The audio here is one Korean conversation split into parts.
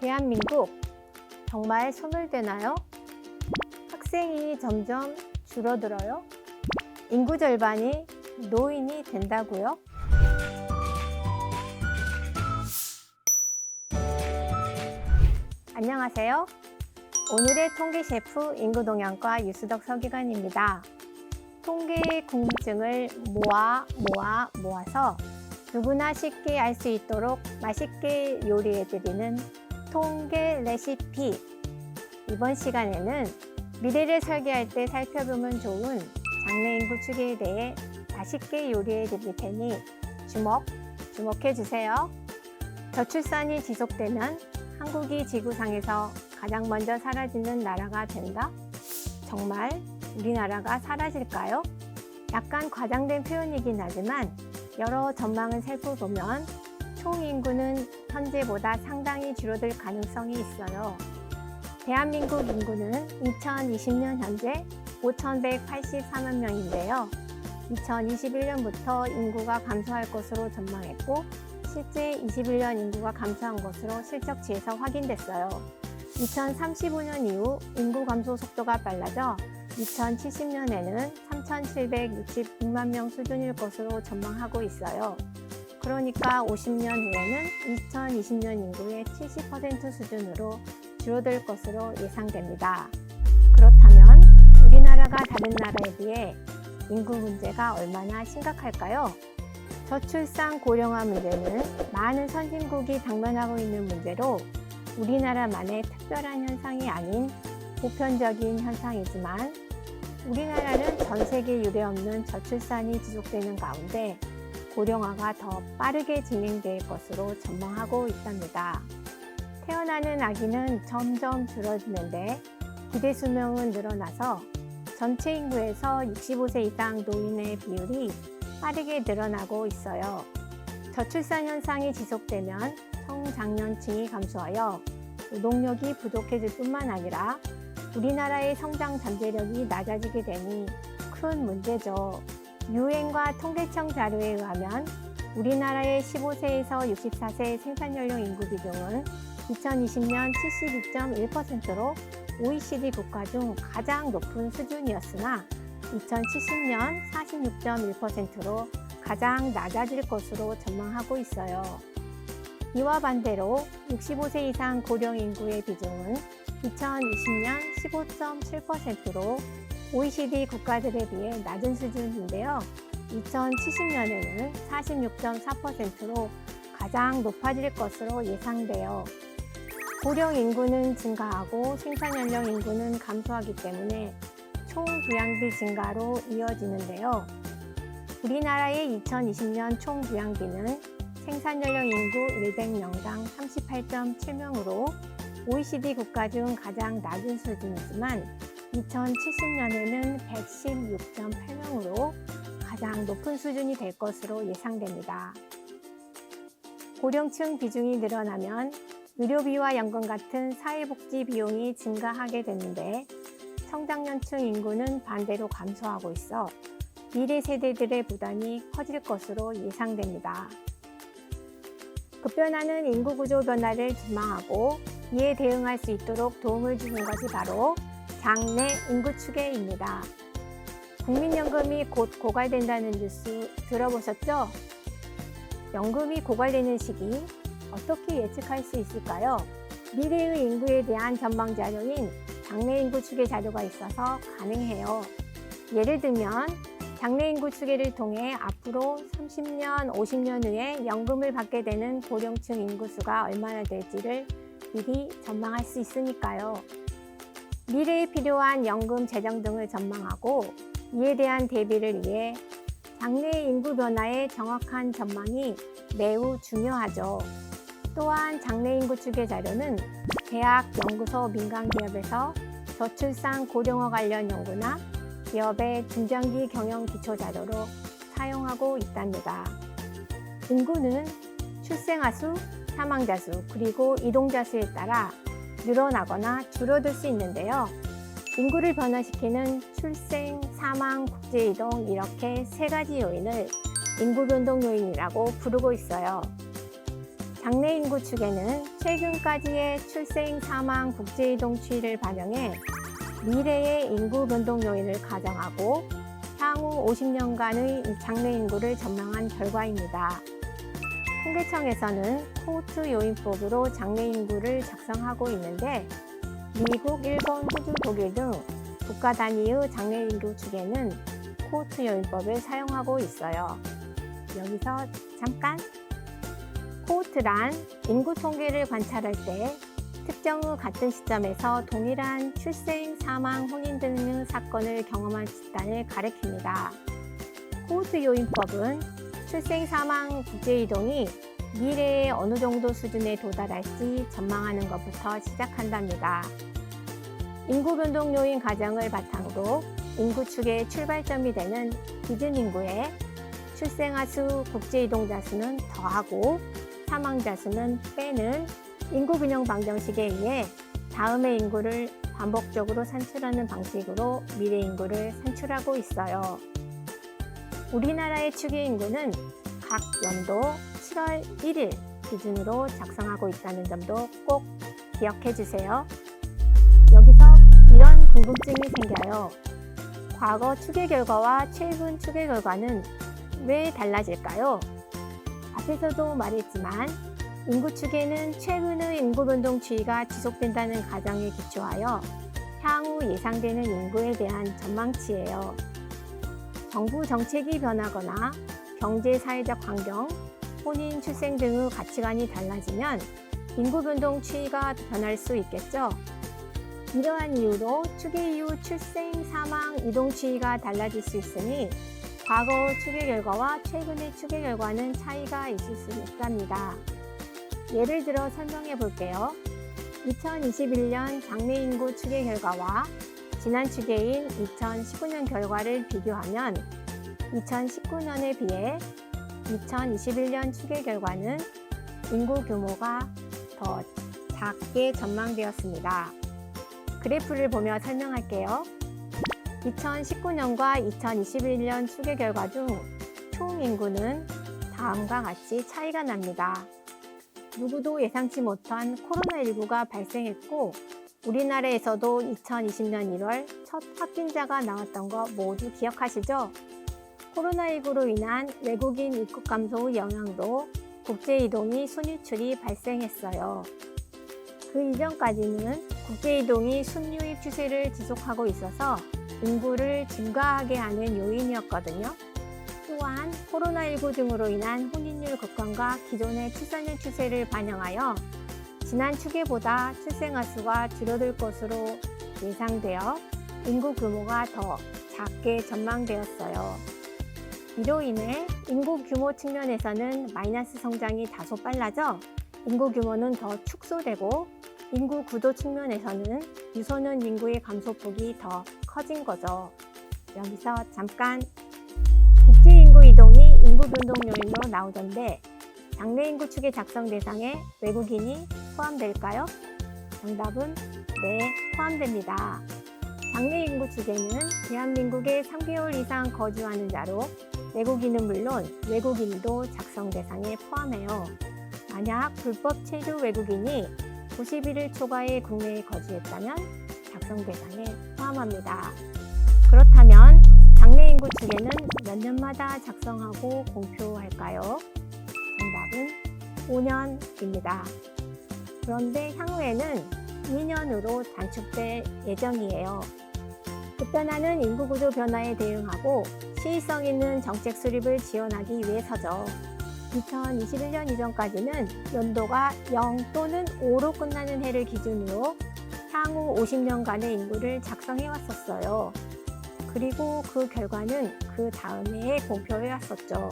대한민국 정말 손을 대나요? 학생이 점점 줄어들어요? 인구 절반이 노인이 된다고요? 안녕하세요. 오늘의 통계 셰프 인구동향과 유수덕 서기관입니다. 통계 궁금증을 모아 모아 모아서 누구나 쉽게 알 수 있도록 맛있게 요리해드리는 통계 레시피. 이번 시간에는 미래를 설계할 때 살펴보면 좋은 장래인구 추계에 대해 맛있게 요리해 드릴 테니 주목, 주목해 주세요. 저출산이 지속되면 한국이 지구상에서 가장 먼저 사라지는 나라가 된다? 정말 우리나라가 사라질까요? 약간 과장된 표현이긴 하지만 여러 전망을 살펴보면 총 인구는 현재보다 상당히 줄어들 가능성이 있어요. 대한민국 인구는 2020년 현재 5,184만 명인데요. 2021년부터 인구가 감소할 것으로 전망했고 실제 21년 인구가 감소한 것으로 실적치에서 확인됐어요. 2035년 이후 인구 감소 속도가 빨라져 2070년에는 3,766만 명 수준일 것으로 전망하고 있어요. 그러니까 50년 후에는 2020년 인구의 70% 수준으로 줄어들 것으로 예상됩니다. 그렇다면 우리나라가 다른 나라에 비해 인구 문제가 얼마나 심각할까요? 저출산 고령화 문제는 많은 선진국이 당면하고 있는 문제로 우리나라만의 특별한 현상이 아닌 보편적인 현상이지만 우리나라는 전 세계 유례 없는 저출산이 지속되는 가운데 고령화가 더 빠르게 진행될 것으로 전망하고 있답니다. 태어나는 아기는 점점 줄어드는데 기대 수명은 늘어나서 전체 인구에서 65세 이상 노인의 비율이 빠르게 늘어나고 있어요. 저출산 현상이 지속되면 청장년층이 감소하여 노동력이 부족해질 뿐만 아니라 우리나라의 성장 잠재력이 낮아지게 되니 큰 문제죠. 유엔과 통계청 자료에 의하면 우리나라의 15세에서 64세 생산연령 인구 비중은 2020년 72.1%로 OECD 국가 중 가장 높은 수준이었으나 2070년 46.1%로 가장 낮아질 것으로 전망하고 있어요. 이와 반대로 65세 이상 고령 인구의 비중은 2020년 15.7%로 OECD 국가들에 비해 낮은 수준인데요. 2070년에는 46.4%로 가장 높아질 것으로 예상돼요. 고령 인구는 증가하고 생산 연령 인구는 감소하기 때문에 총 부양비 증가로 이어지는데요. 우리나라의 2020년 총 부양비는 생산 연령 인구 100명당 38.7명으로 OECD 국가 중 가장 낮은 수준이지만 2070년에는 116.8명으로 가장 높은 수준이 될 것으로 예상됩니다. 고령층 비중이 늘어나면 의료비와 연금 같은 사회복지 비용이 증가하게 되는데 청장년층 인구는 반대로 감소하고 있어 미래 세대들의 부담이 커질 것으로 예상됩니다. 급변하는 인구 구조 변화를 전망하고 이에 대응할 수 있도록 도움을 주는 것이 바로 장래 인구 추계입니다. 국민연금이 곧 고갈된다는 뉴스 들어보셨죠? 연금이 고갈되는 시기 어떻게 예측할 수 있을까요? 미래의 인구에 대한 전망 자료인 장래 인구 추계 자료가 있어서 가능해요. 예를 들면 장래 인구 추계를 통해 앞으로 30년, 50년 후에 연금을 받게 되는 고령층 인구수가 얼마나 될지를 미리 전망할 수 있으니까요. 미래에 필요한 연금 재정 등을 전망하고 이에 대한 대비를 위해 장래 인구 변화의 정확한 전망이 매우 중요하죠. 또한 장래 인구 추계 자료는 대학, 연구소, 민간 기업에서 저출산 고령화 관련 연구나 기업의 중장기 경영 기초 자료로 사용하고 있답니다. 인구는 출생아 수, 사망자 수, 그리고 이동자 수에 따라 늘어나거나 줄어들 수 있는데요. 인구를 변화시키는 출생, 사망, 국제이동 이렇게 세 가지 요인을 인구 변동 요인이라고 부르고 있어요. 장래 인구 축에는 최근까지의 출생, 사망, 국제 이동 추이를 반영해 미래의 인구 변동 요인을 가정하고 향후 50년간의 장래 인구를 전망한 결과입니다. 통계청에서는 코호트 요인법으로 장래 인구를 작성하고 있는데 미국, 일본, 호주, 독일 등 국가 단위의 장래 인구 축에는 코호트 요인법을 사용하고 있어요. 여기서 잠깐 코호트란 인구 통계를 관찰할 때 특정의 같은 시점에서 동일한 출생, 사망, 혼인 등의 사건을 경험한 집단을 가리킵니다. 코호트 요인법은 출생, 사망, 국제 이동이 미래에 어느 정도 수준에 도달할지 전망하는 것부터 시작한답니다. 인구 변동 요인 가정을 바탕으로 인구 축의 출발점이 되는 기준 인구에 출생아 수, 국제 이동자 수는 더하고 사망자 수는 빼는 인구 균형 방정식에 의해 다음의 인구를 반복적으로 산출하는 방식으로 미래 인구를 산출하고 있어요. 우리나라의 추계 인구는 각 연도 7월 1일 기준으로 작성하고 있다는 점도 꼭 기억해 주세요. 여기서 이런 궁금증이 생겨요. 과거 추계 결과와 최근 추계 결과는 왜 달라질까요? 앞에서도 말했지만 인구 추계는 최근의 인구 변동 추이가 지속된다는 가정에 기초하여 향후 예상되는 인구에 대한 전망치예요. 정부 정책이 변하거나 경제 사회적 환경, 혼인 출생 등의 가치관이 달라지면 인구 변동 추이가 변할 수 있겠죠. 이러한 이유로 추계 이후 출생, 사망, 이동 추이가 달라질 수 있으니 과거 추계 결과와 최근의 추계 결과는 차이가 있을 수 있답니다. 예를 들어 설명해 볼게요. 2021년 장래 인구 추계 결과와 지난 추계인 2019년 결과를 비교하면 2019년에 비해 2021년 추계 결과는 인구 규모가 더 작게 전망되었습니다. 그래프를 보며 설명할게요. 2019년과 2021년 추계 결과 중 총 인구는 다음과 같이 차이가 납니다. 누구도 예상치 못한 코로나19가 발생했고 우리나라에서도 2020년 1월 첫 확진자가 나왔던 거 모두 기억하시죠? 코로나19로 인한 외국인 입국 감소의 영향도 국제 이동이 순유출이 발생했어요. 그 이전까지는 국제 이동이 순유입 추세를 지속하고 있어서 인구를 증가하게 하는 요인이었거든요. 또한 코로나19 등으로 인한 혼인율 급감과 기존의 출산율 추세를 반영하여 지난 추계보다 출생아 수가 줄어들 것으로 예상되어 인구 규모가 더 작게 전망되었어요. 이로 인해 인구 규모 측면에서는 마이너스 성장이 다소 빨라져 인구 규모는 더 축소되고 인구 구도 측면에서는 유소년 인구의 감소폭이 더 커진 거죠. 여기서 잠깐 국제 인구 이동이 인구 변동 요인으로 나오던데 장래 인구 추계 작성 대상에 외국인이 포함될까요? 정답은 네, 포함됩니다. 장래 인구 추계는 대한민국에 3개월 이상 거주하는 자로 외국인은 물론 외국인도 작성 대상에 포함해요. 만약 불법 체류 외국인이 91일 초과에 국내에 거주했다면 작성 대상에 포함합니다. 그렇다면 장래 인구 추계는 몇 년마다 작성하고 공표할까요? 정답은 5년입니다. 그런데 향후에는 2년으로 단축될 예정이에요. 급변하는 인구 구조 변화에 대응하고 시의성 있는 정책 수립을 지원하기 위해서죠. 2021년 이전까지는 연도가 0 또는 5로 끝나는 해를 기준으로 향후 50년간의 인구를 작성해 왔었어요. 그리고 그 결과는 그 다음 해에 공표해 왔었죠.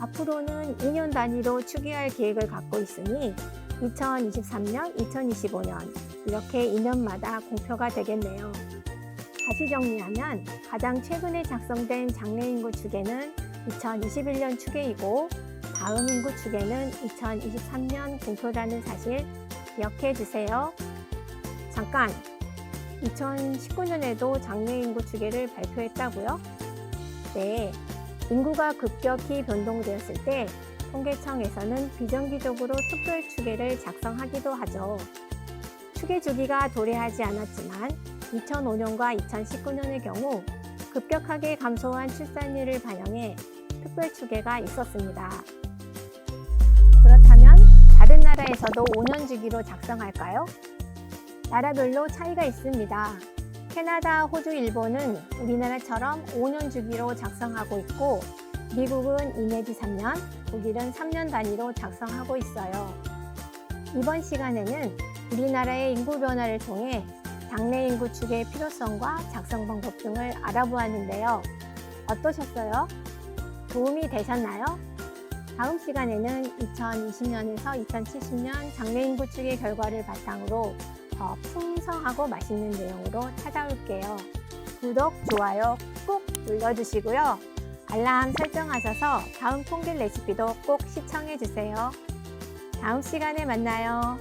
앞으로는 2년 단위로 추계할 계획을 갖고 있으니 2023년, 2025년 이렇게 2년마다 공표가 되겠네요. 다시 정리하면 가장 최근에 작성된 장래 인구 추계는 2021년 추계이고 다음 인구 추계는 2023년 공표라는 사실 기억해 주세요. 잠깐 2019년에도 장래 인구 추계를 발표했다고요? 네. 인구가 급격히 변동되었을 때 통계청에서는 비정기적으로 특별 추계를 작성하기도 하죠. 추계 주기가 도래하지 않았지만 2005년과 2019년의 경우 급격하게 감소한 출산율을 반영해 특별 추계가 있었습니다. 그렇다면 다른 나라에서도 5년 주기로 작성할까요? 나라별로 차이가 있습니다. 캐나다, 호주, 일본은 우리나라처럼 5년 주기로 작성하고 있고 미국은 2 내지 3년, 독일은 3년 단위로 작성하고 있어요. 이번 시간에는 우리나라의 인구 변화를 통해 장래 인구 추계의 필요성과 작성 방법 등을 알아보았는데요. 어떠셨어요? 도움이 되셨나요? 다음 시간에는 2020년에서 2070년 장래 인구 추계 결과를 바탕으로 더 풍성하고 맛있는 내용으로 찾아올게요. 구독, 좋아요 꼭 눌러주시고요. 알람 설정하셔서 다음 통계 레시피도 꼭 시청해주세요. 다음 시간에 만나요.